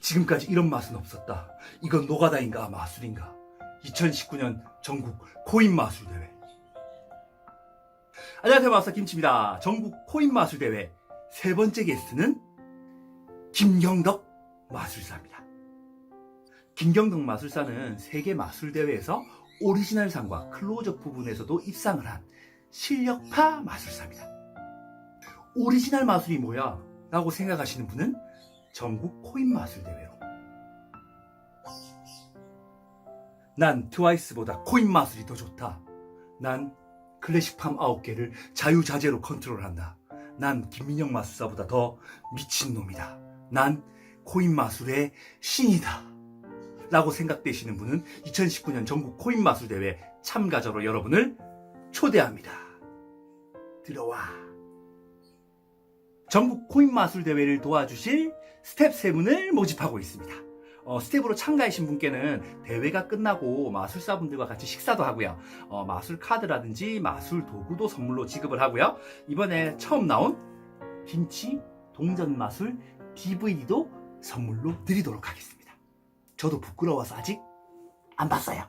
지금까지 이런 맛은 없었다. 이건 노가다인가 마술인가? 2019년 전국 코인 마술 대회. 안녕하세요, 마ster 김치입니다. 전국 코인 마술 대회 세 번째 게스트는 김경덕 마술사입니다. 김경덕 마술사는 세계 마술 대회에서 오리지널상과 클로즈업 부분에서도 입상을 한 실력파 마술사입니다. 오리지널 마술이 뭐야? 라고 생각하시는 분은 전국 코인 마술 대회로. 난 트와이스보다 코인 마술이 더 좋다. 난 클래식 팜 9개를 자유자재로 컨트롤한다. 난 김민영 마술사보다 더 미친 놈이다. 난 코인 마술의 신이다. 라고 생각되시는 분은 2019년 전국 코인 마술 대회 참가자로 여러분을 초대합니다. 들어와. 전국 코인 마술 대회를 도와주실 스텝 세 분을 모집하고 있습니다. 어, 스텝으로 참가하신 분께는 대회가 끝나고 마술사분들과 같이 식사도 하고요. 어, 마술 카드라든지 마술 도구도 선물로 지급을 하고요. 이번에 처음 나온 김치 동전 마술 DVD도 선물로 드리도록 하겠습니다. 저도 부끄러워서 아직 안 봤어요.